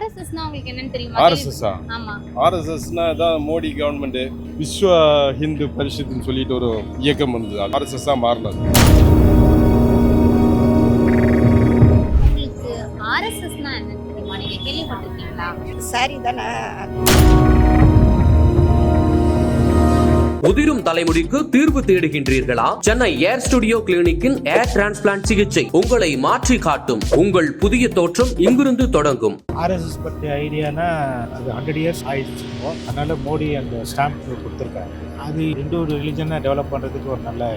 ஆர்எஸ்எஸ்னா உங்களுக்கு என்னன்னு தெரியுமா? ஆர்எஸ்எஸ்ஸா ஆமா. ஆர்எஸ்எஸ்னா தான் மோடி கவர்மெண்ட் விஸ்வ ஹிந்து பரிஷத்துன்னு சொல்லிட்டு ஒரு இயக்கம் வந்தது. ஆர்எஸ்எஸ்ஸா மாறினது. ஆர்எஸ்எஸ்னா என்னன்னு தெரியுமா? நீங்க கேள்விப்பட்டிருக்கீங்களா? சரி தானே? உதிரும் தலைமுடிக்கு தீர்வு தேடுகின்றீர்களா? சென்னை ஏர் ஸ்டுடியோ கிளினிக்கின் ஏர் டிரான்ஸ்பிளான்ட் சிகிச்சை உங்களை மாற்றி காட்டும். உங்கள் புதிய தோற்றம் இங்கிருந்து தொடங்கும். ஆர்எஸ்எஸ் பற்றிய ஐடியானா அது ஹண்ட்ரட் இயர்ஸ் ஆயிடுச்சு அதனால மோடி அந்த ஸ்டாம்ப் கொடுத்துருக்காங்க அது ரெண்டு ஒரு ரிலிஜனை டெவலப் பண்ணுறதுக்கு ஒரு நல்ல.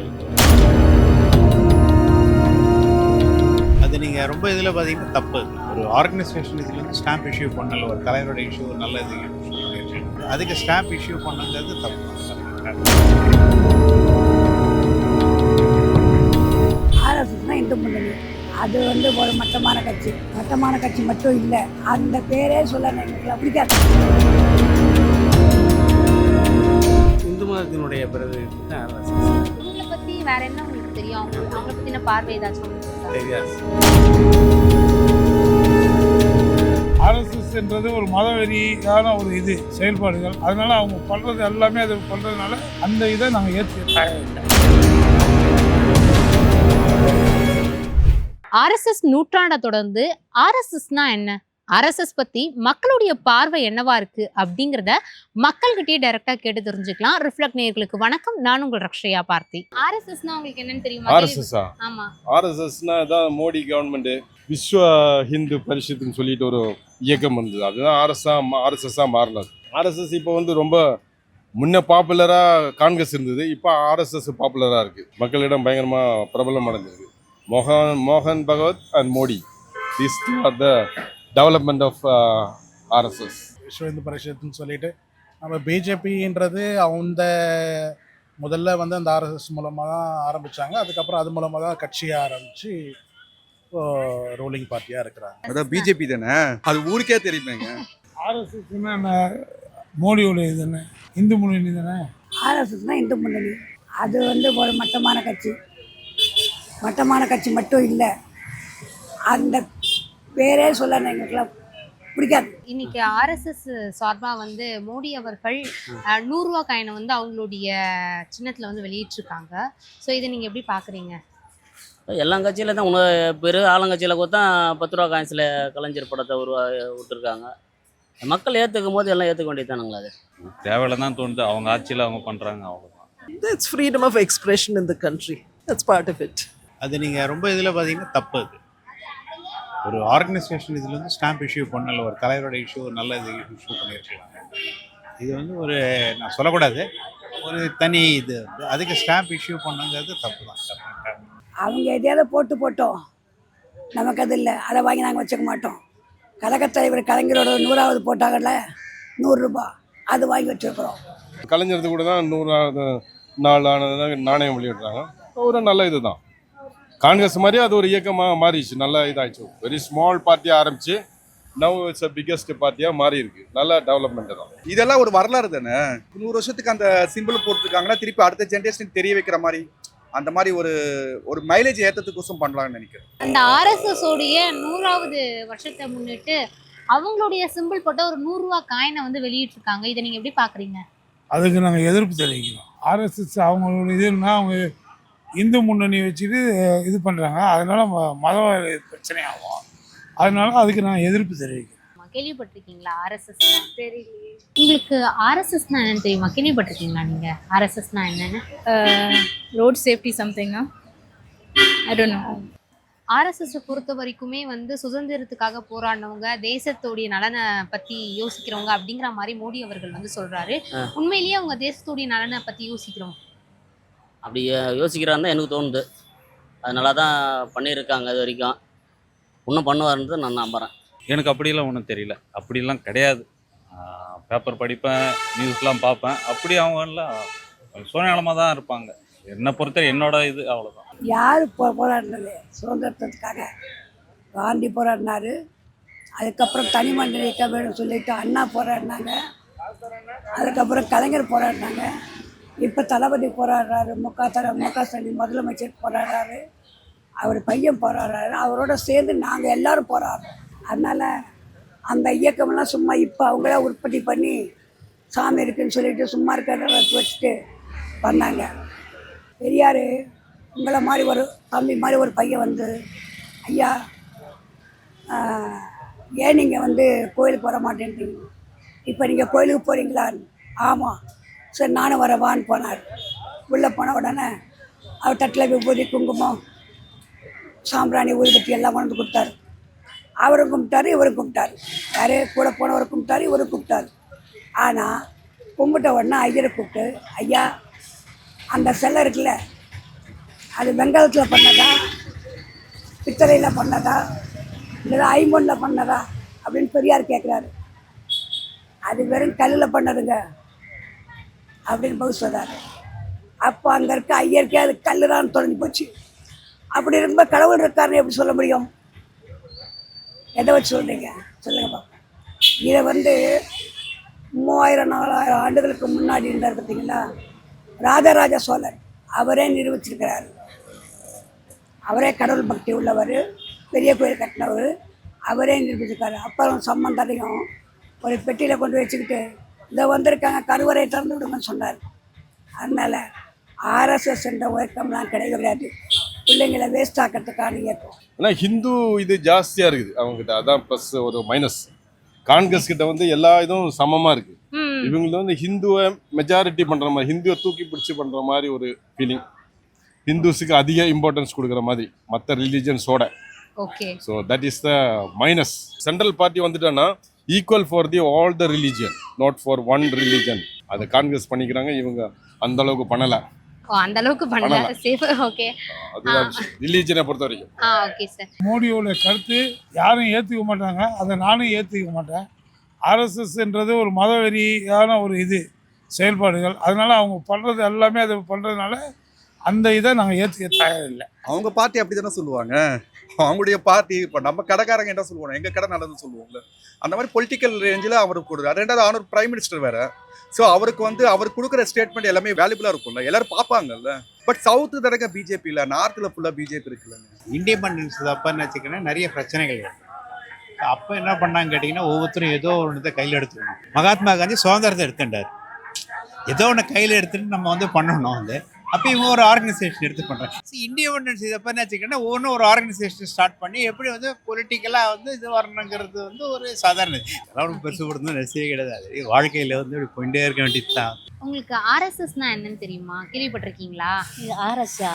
அது நீங்கள் ரொம்ப இதில் பார்த்தீங்கன்னா தப்பு. ஒரு ஆர்கனைசேஷன் இதில் வந்து ஸ்டாம்ப் இஷ்யூ பண்ணல. ஒரு தலைவரோட இஷ்யூ ஒரு நல்ல இது. அதுக்கு ஸ்டாம்ப் இஷ்யூ பண்ணுங்கிறது தப்பு. ஆர்எஸ்எஸ்னா இந்து முன்னணி. அது வந்து ஒரு மட்டமான கட்சி. மட்டமான கட்சி மட்டும் இல்லை. அந்த பேரே சொல்ல எங்களுக்கு பிடிக்காது இந்து மதத்தினுடைய பிரதிநிதி தான் பத்தி வேற என்ன உங்களுக்கு தெரியும்? அவங்க அவங்கள பத்தின பார்வை ஏதாச்சும் உங்களுக்கு தெரியாது ஆர்எஸ்எஸ்ன்றது ஒரு மதவெறியான ஒரு இது செயல்பாடுகள். அதனால அவங்க பண்றது எல்லாமே அது பண்றதுனால அந்த இதை நாங்கள் ஏற்று ஆர்எஸ்எஸ் நூற்றாண்டை தொடர்ந்து ஆர்எஸ்எஸ்னா என்ன? ஆர்எஸ்எஸ் பத்தி மக்களுடைய பார்வை என்னவா இருக்கு அப்படிங்கறத மக்கள்கிட்டயே டைரக்டா கேட்டு தெரிஞ்சுக்கலாம். ரிஃப்ளெக்ட் நேயர்களுக்கு வணக்கம். நான் உங்கள் ரக்ஷயா பார்த்தி. ஆர்எஸ்எஸ்னா உங்களுக்கு என்னன்னு தெரியுமா? ஆர்எஸ்எஸ்ஸா? ஆமா. ஆர்எஸ்எஸ்னா தான் மோடி கவர்மெண்ட் விஸ்வ ஹிந்து பரிஷத்துன்னு சொல்லிட்டு ஒரு இயக்கம் இருந்தது அதுதான் ஆர்எஸ்ஆ ஆர்எஸ்எஸ்ஸாக மாறினது. ஆர்எஸ்எஸ் இப்போ வந்து ரொம்ப முன்ன பாப்புலராக காங்கிரஸ் இருந்தது. இப்போ ஆர்எஸ்எஸ் பாப்புலராக இருக்குது மக்களிடம் பயங்கரமாக பிரபலம் அடைஞ்சிருக்கு. மோகன் மோகன் பகவத் and Modi. This R the development of RSS Vishwa Hindu பரிஷத்துன்னு சொல்லிட்டு நம்ம பிஜேபின்றது அந்த முதல்ல வந்து அந்த ஆர்எஸ்எஸ் மூலமாக தான் ஆரம்பித்தாங்க அதுக்கப்புறம் அது மூலமாக தான் கட்சியை ஆரம்பித்து ரூலிங் பார்ட்டியாக இருக்கிறாங்க. அதான் பிஜேபி தானே? அது ஊருக்கே தெரியுமேங்க. ஆர்எஸ்எஸ்னா மோடியோட இது தானே? இந்து முன்னணி தானே? ஆர்எஸ்எஸ்னா இந்து முன்னணி. அது வந்து ஒரு மட்டமான கட்சி. மட்டமான கட்சி மட்டும் இல்லை. அந்த பேரே சொல்ல எங்களுக்குலாம் பிடிக்காது. இன்னைக்கு ஆர்எஸ்எஸ் சார்பா வந்து மோடி அவர்கள் அஹ், நூறு ரூபா காயினை வந்து அவங்களுடைய சின்னத்துல வந்து வெளியிட்டிருக்காங்க. ஸோ இதை நீங்க எப்படி பாக்குறீங்க? எல்லா கட்சியில தான் உணவு பெரு ஆளுங்கட்சியில் கூட தான் பத்து ரூபா காயின்ஸில் கலைஞர் படத்தை உருவா விட்டுருக்காங்க. மக்கள் ஏற்றுக்கும் போது எல்லாம் ஏற்றுக்க வேண்டியதானுங்களா அது. தேவையில்ல தான் தோணுது. அவங்க ஆட்சியில் அவங்க பண்ணுறாங்க அவ்வளோதான் That's freedom of expression in the country. That's part of it. அது நீங்கள் ரொம்ப இதில் பார்த்தீங்கன்னா தப்பு அது. ஒரு ஆர்கனைசேஷன் இதில் வந்து ஸ்டாம்ப் இஷ்யூ பண்ணல ஒரு தலைவரோட இஷ்யூ ஒரு நல்ல இது இஷ்யூ பண்ணியிருக்காங்க. இது வந்து ஒரு நான் சொல்லக்கூடாது. ஒரு தனி இது அதுக்கு ஸ்டாம்ப் இஷ்யூ பண்ணுங்கிறது தப்பு தான் அவங்க எதையாவது போட்டு போட்டோம். நமக்கு அது இல்லை. அதை வாங்கி நாங்கள் வச்சுக்க மாட்டோம். கழகத் தலைவர் கலைஞரோட நூறாவது போட்டாங்கல்ல? நூறுரூபா அது வாங்கி வச்சுருக்குறோம். கலைஞரது கூட தான் நூறாவது நாள் ஆனதுனால நாணயம் வெளியிடுறாங்க. ஒரு நல்ல இதுதான். காங்கிரஸ் மாதிரி அது ஒரு இயக்கமாக மாறிடுச்சு. நல்ல இதாகிடுச்சு வெரி ஸ்மால் பார்ட்டியாக ஆரம்பிச்சு நவ் இட்ஸ் அ பிக்கஸ்ட் பார்ட்டியாக மாறி இருக்கு நல்ல டெவலப்மெண்ட் தான். இதெல்லாம் ஒரு வரலாறு தானே? நூறு வருஷத்துக்கு அந்த சிம்பிள் போட்டிருக்காங்கன்னா திருப்பி அடுத்த ஜென்ரேஷனுக்கு தெரிய வைக்கிற மாதிரி. அந்த மாதிரி ஒரு ஒரு மைலேஜ் ஏற்றத்துக்கோசம் பண்ணலாம்னு நினைக்கிறேன். அந்த ஆர்எஸ்எஸ் உடைய நூறாவது வருஷத்தை முன்னிட்டு அவங்களுடைய சிம்பிள் போட்ட ஒரு நூறு ரூபா காயினை வந்து வெளியிட்டிருக்காங்க. இதை நீங்க எப்படி பாக்குறீங்க அதுக்கு நாங்கள் எதிர்ப்பு தெரிவிக்கிறோம். ஆர்எஸ்எஸ் அவங்களோட இதுன்னா அவங்க இந்து முன்னணி வச்சுட்டு இது பண்ணுறாங்க அதனால மத பிரச்சனை ஆகும். அதனால அதுக்கு நான் எதிர்ப்பு தெரிவிக்கிறேன் ஆமா, கேள்விப்பட்டிருக்கீங்களா ஆர்எஸ்எஸ் தெரியலையே. உங்களுக்கு ஆர்எஸ்எஸ்னா என்னன்னு தெரியுமா? கேள்விப்பட்டிருக்கீங்களா நீங்க? ஆர்எஸ்எஸ்னா என்னன்னு? safety something huh? i don't know. RSS பொறுத்த வரைக்குமே வந்து சுதந்திரத்துக்காக போராடினவங்க தேசத்தோடைய நலனை பத்தி யோசிக்கிறவங்க அப்படிங்கிற மாதிரி மோடி அவர்கள் வந்து சொல்றாரு. உண்மையிலேயே அவங்க தேசத்தோடைய நலனை பத்தி யோசிக்கிறோம். அப்படி யோசிக்கிறான்னு தான் எனக்கு தோணுது. அது நல்லா தான் பண்ணியிருக்காங்க இது வரைக்கும். இன்னும் பண்ணுவாருன்றதை நான் நம்புகிறேன் எனக்கு அப்படிலாம் ஒன்றும் தெரியல. அப்படிலாம் கிடையாது. பேப்பர் படிப்பேன் நியூஸ்லாம் பார்ப்பேன். அப்படி அவங்கெல்லாம் சுயநலமாக தான் இருப்பாங்க. என்னை பொறுத்த என்னோட இது அவ்வளோதான் யார் போராடினது? சுதந்திரத்துக்காக காந்தி போராடினாரு. அதுக்கப்புறம் தனி மனிதன் இயக்க வேணும்னு சொல்லிட்டு அண்ணா போராடினாங்க. அதுக்கப்புறம் கலைஞர் போராடினாங்க. இப்போ தளபதி போராடுறாரு. முக தர முக ஸ்டாலின் முதலமைச்சர் போராடுறாரு. அவர் பையன் போராடுறாரு. அவரோட சேர்ந்து நாங்கள் எல்லோரும் போராடுறோம். அதனால் அந்த இயக்கமெல்லாம் சும்மா இப்போ அவங்களே உற்பத்தி பண்ணி சாமி இருக்குன்னு சொல்லிட்டு சும்மா இருக்கிறத வச்சுட்டு பண்ணாங்க பெரியார் உங்களை மாதிரி ஒரு தம்பி மாதிரி ஒரு பையன் வந்து ஐயா ஏன் நீங்கள் வந்து கோயிலுக்கு வர மாட்டேன்றீங்க? இப்போ நீங்கள் கோயிலுக்கு போகிறீங்களா ஆமாம் சரி நானும் வரவான்னு போனார். உள்ளே போன உடனே அவர் தட்டில் விபூதி குங்குமம் சாம்பிராணி ஊதுபத்தி எல்லாம் கொண்டு வந்து கொடுத்தாரு. அவரை கும்பிட்டாரு இவரை கும்பிட்டாரு. யாரே கூட போனவரை கும்பிட்டாரு இவரை கும்பிட்டாரு. ஆனால் கும்பிட்ட உடனே ஐயரை கூப்பிட்டு ஐயா அந்த செல்லை இருக்குல்ல அது வெங்காயத்தில் பண்ணதா? பித்தளையில் பண்ணதா? இல்லை ஐம்பொன்னில் பண்ணதா? அப்படின்னு பெரியார் கேட்குறாரு அது வெறும் கல்லில் பண்ணதுங்க அப்படின்னு பதில் சொல்கிறாரு அப்போ அங்கே இருக்க ஐயருக்கே அது கல்லு தான் தொலைஞ்சு போச்சு. அப்படி இருக்கும்போது கடவுள் இருக்காருன்னு எப்படி சொல்ல முடியும்? எதை வச்சு சொல்கிறீங்க சொல்லுங்க பாப்போம். இதை வந்து மூவாயிரம் நாலாயிரம் ஆண்டுகளுக்கு முன்னாடி இருந்தார் பார்த்தீங்களா? ராஜராஜ சோழன். அவரே நிரூபிச்சிருக்கிறார். அவரே கடவுள் பக்தி உள்ளவர் பெரிய கோயில் கட்டினவர். அவரே நிரூபிச்சிருக்காரு. அப்புறம் சம்பந்தரையும் ஒரு பெட்டியில் கொண்டு வச்சுக்கிட்டு இதை வந்திருக்காங்க கருவறை திறந்து விடுங்கன்னு சொன்னார். அதனால் ஆர்எஸ்எஸ் என்ற இயக்கம்லாம் கிடையாது. பிள்ளைங்களை வேஸ்ட் ஆக்கிறதுக்கான இயக்கம் ஆனால் ஹிந்து இது ஜாஸ்தியாக இருக்குது. அவங்ககிட்ட அதான் ப்ளஸ் ஒரு மைனஸ் காங்கிரஸ் கிட்ட வந்து எல்லா இதுவும் சமமாக இருக்குது ம். இவங்களுக்கு வந்து ஹிந்துவை மெஜாரிட்டி பண்ணுற மாதிரி ஹிந்துவை தூக்கி பிடிச்சி பண்ணுற மாதிரி ஒரு ஃபீலிங் ஹிந்துஸுக்கு அதிக இம்பார்ட்டன்ஸ் கொடுக்குற மாதிரி மற்ற ரிலீஜன்ஸோட okay so that is the minus central party வந்துட்டான்னா equal for the all the religion not for one religion அதை காங்கிரஸ் பண்ணிக்கிறாங்க இவங்க அந்த அளவுக்கு பண்ணலை. அந்த அளவுக்கு பண்ணல. சேஃப் ஓகே அதுதான் ரிலீஜனை பொறுத்த வரைக்கும் ஆ ஓகே சார் மோடியோட கருத்து யாரும் ஏற்றுக்க மாட்டாங்க. அதை நானும் ஏற்றுக்க மாட்டேன். ஆர்எஸ்எஸ்ன்றது ஒரு மதவெறியான ஒரு இது செயல்பாடுகள். அதனால அவங்க பண்ணுறது எல்லாமே அதை பண்ணுறதுனால அந்த இதை நாங்கள் ஏற்றுக்க தயாரில்லை. அவங்க பார்ட்டி அப்படி தானே சொல்லுவாங்க? அவங்களுடைய பார்ட்டி இப்போ நம்ம கடைக்காரங்க என்ன சொல்லுவோம் எங்கள் கடை நல்லதுன்னு சொல்லுவோம்ல. அந்த மாதிரி பொலிட்டிக்கல் ரேஞ்சில் அவருக்கு கொடுக்குறாரு. ரெண்டாவது ஆனர் பிரைம் மினிஸ்டர் வேறு. ஸோ அவருக்கு வந்து அவர் கொடுக்குற ஸ்டேட்மெண்ட் எல்லாமே வேல்யூபிளாக இருக்கும்ல. எல்லாரும் பார்ப்பாங்கல்ல. பட் சவுத்து தடக்க பிஜேபி இல்லை நார்த்தில் ஃபுல்லாக பிஜேபி இருக்குல்ல. இண்டிபெண்டன்ஸ் அப்போன்னு வச்சுக்கோன்னா நிறைய பிரச்சனைகள் இருக்கு. அப்போ என்ன பண்ணாங்க கேட்டிங்கன்னா ஒவ்வொருத்தரும் ஏதோ ஒன்று கையில் எடுத்துக்கணும். மகாத்மா காந்தி சுதந்திரத்தை எடுத்துட்டார். ஏதோ ஒன்று கையில் எடுத்துட்டு நம்ம வந்து பண்ணணும் வந்து. அப்போ இவங்க ஒரு ஆர்கனைசேஷன் எடுத்து பண்ணுறாங்க இண்டிபெண்டன்ஸ் இதை பண்ணி வச்சுக்கோன்னா ஒவ்வொன்றும் ஒரு ஆர்கனைசேஷன் ஸ்டார்ட் பண்ணி எப்படி வந்து பொலிட்டிக்கலாக வந்து இது வரணுங்கிறது வந்து ஒரு சாதாரண. அதெல்லாம் பெருசு கொடுத்து ரசிகை கிடையாது. வாழ்க்கையில் வந்து இப்படி போயிட்டே இருக்க வேண்டியது தான் உங்களுக்கு ஆர்எஸ்எஸ்னா என்னன்னு தெரியுமா? கேள்விப்பட்டிருக்கீங்களா? இது ஆர்எஸ்ஸா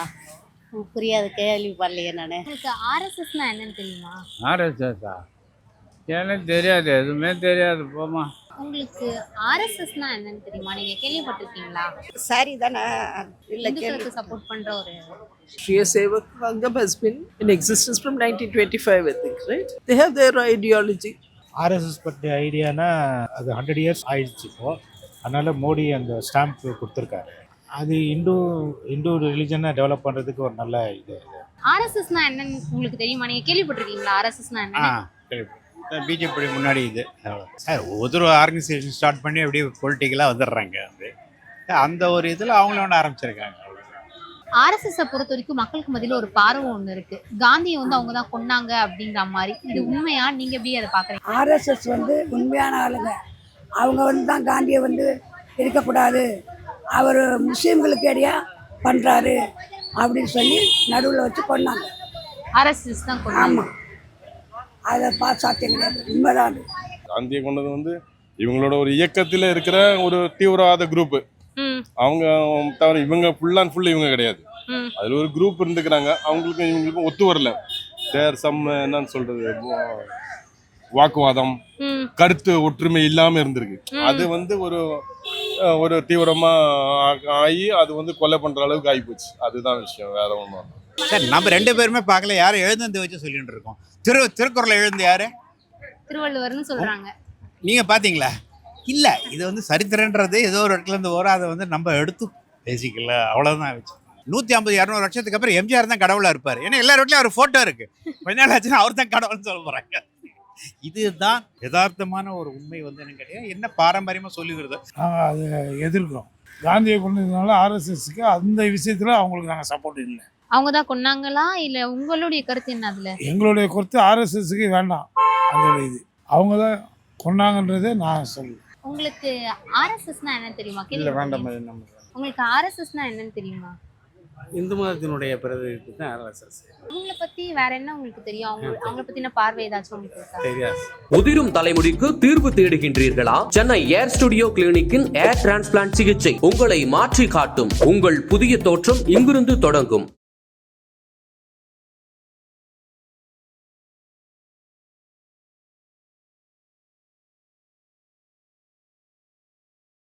புரியாது. கேள்விப்படலையே நான். உங்களுக்கு ஆர்எஸ்எஸ்னா என்னன்னு தெரியுமா? ஆர்எஸ்எஸ்ஸா எனக்கு தெரியாது. எதுவுமே தெரியாது. போமா உங்களுக்கு ஆர்எஸ்எஸ்னா என்னன்னு தெரியுமா? நீங்க கேள்விப்பட்டிருக்கீங்களா? சரி தானே? இல்லை இந்துக்களுக்கு சப்போர்ட் பண்ற ஒரு Shriya Sevak Sangam has been in existence from 1925, I think, right? They have their ideology. RSS பற்றிய ஐடியானா அது ஹண்ட்ரட் இயர்ஸ் ஆயிடுச்சு இப்போ. அதனால மோடி அந்த ஸ்டாம்ப் கொடுத்துருக்காரு. அது இந்து இந்து ரிலிஜனை டெவலப் பண்ணுறதுக்கு ஒரு நல்ல இது. ஆர்எஸ்எஸ்னா என்னன்னு உங்களுக்கு தெரியுமா? நீங்க கேள்விப்பட்டிருக்கீங்களா? ஆர்எஸ்எஸ்னா ஆ என்ன பிஜேபி முன்னாடி இது. சார் ஒவ்வொரு ஆர்கனைசேஷன் ஸ்டார்ட் பண்ணி அப்படியே பொலிட்டிக்கலாக வந்துடுறாங்க வந்து அந்த ஒரு இதில் அவங்களும் ஒன்று ஆரம்பிச்சிருக்காங்க. அவ்வளவுதான். ஆர்எஸ்எஸ் பொறுத்த வரைக்கும் மக்களுக்கு மத்தியில ஒரு பார்வை ஒண்ணு இருக்கு. காந்தியை வந்து அவங்க தான் கொன்னாங்க அப்படிங்கிற மாதிரி. இது உண்மையா? நீங்க எப்படி அதை பாக்குறீங்க ஆர்எஸ்எஸ் வந்து உண்மையான ஆளுங்க. அவங்க வந்து தான் காந்தியை வந்து இருக்கக்கூடாது. அவர் முஸ்லீம்களுக்கு இடையா பண்ணுறாரு அப்படின்னு சொல்லி நடுவில் வச்சு கொண்டாங்க ஆர்எஸ்எஸ் தான் ஆமாம் அதை பார்த்து சாத்தியம் கிடையாது உண்மைதான். காந்தியை கொண்டது வந்து இவங்களோட ஒரு இயக்கத்தில் இருக்கிற ஒரு தீவிரவாத குரூப் ம். அவங்க தவிர இவங்க ஃபுல் அண்ட் ஃபுல் இவங்க கிடையாது. ம். அதில் ஒரு குரூப் இருந்துக்கிறாங்க. அவங்களுக்கும் இவங்களுக்கும் ஒத்து வரல. தேர் சம் என்னன்னு சொல்றது? வாக்குவாதம் ம். கருத்து ஒற்றுமை இல்லாம இருந்திருக்கு. அது வந்து ஒரு ஒரு தீவிரமா ஆ- ஆகி அது வந்து கொலை பண்ற அளவுக்கு ஆகிப்போச்சு அதுதான் விஷயம். வேற ஒன்றும் சார் நம்ம ரெண்டு பேருமே பார்க்கல. யாரும் எழுந்து வச்சு சொல்லிட்டு இருக்கோம். திரு திருக்குறளை எழுந்து யாரு? திருவள்ளுவர்னு சொல்றாங்க. நீங்க பாத்தீங்களா? இல்ல இது வந்து சரித்திரன்றது ஏதோ ஒரு இடத்துல இருந்து வரும். அதை வந்து நம்ம எடுத்து பேசிக்கல. அவ்வளவுதான் வச்சு நூத்தி ஐம்பது இரநூறு வருஷத்துக்கு அப்புறம் எம்ஜிஆர் தான் கடவுளா இருப்பாரு. ஏன்னா எல்லார் வீட்லயும் அவர் போட்டோ இருக்கு. கொஞ்ச நாள் ஆச்சுன்னா அவர் தான் கடவுள்னு சொல்ல போறாங்க. இதுதான் யதார்த்தமான ஒரு உண்மை வந்து என்ன கேட்டீங்கன்னா என்ன பாரம்பரியமா சொல்லுகிறது நாங்கள் அதை எதிர்க்கிறோம். காந்தியை கொண்டதுனால ஆர்எஸ்எஸ்க்கு அந்த விஷயத்தில் அவங்களுக்கு நாங்கள் சப்போர்ட் இல்லை. அவங்க தான் கொன்னாங்களா? இல்ல உங்களுடைய கருத்து என்ன அதுல? எங்களுடைய கருத்து ஆர்எஸ்எஸ்க்கு வேண்டாம். அந்த ஒரு இது. அவங்க தான் கொண்டாங்கன்றதே நான் சொல்லுவேன் உங்களுக்கு ஆர்எஸ்எஸ்னா என்னன்னு தெரியுமா? இல்லை வேண்டாம் உங்களுக்கு ஆர்எஸ்எஸ்னா என்னன்னு தெரியுமா? இந்து மதத்தினுடைய பிரதிநிதி தான் ஆர்எஸ்எஸ். அவங்கள பத்தி வேற என்ன உங்களுக்கு தெரியும்? அவங்க அவங்கள பத்தின பார்வை ஏதாச்சும் உங்களுக்கு தெரியாது. உதிரும் தலைமுடிக்கு தீர்வு தேடுகின்றீர்களா? சென்னை ஏர் ஸ்டுடியோ கிளினிக்கின் ஏர் டிரான்ஸ்பிளான்ட் சிகிச்சை உங்களை மாற்றி காட்டும் உங்கள் புதிய தோற்றம் இங்கிருந்து தொடங்கும்.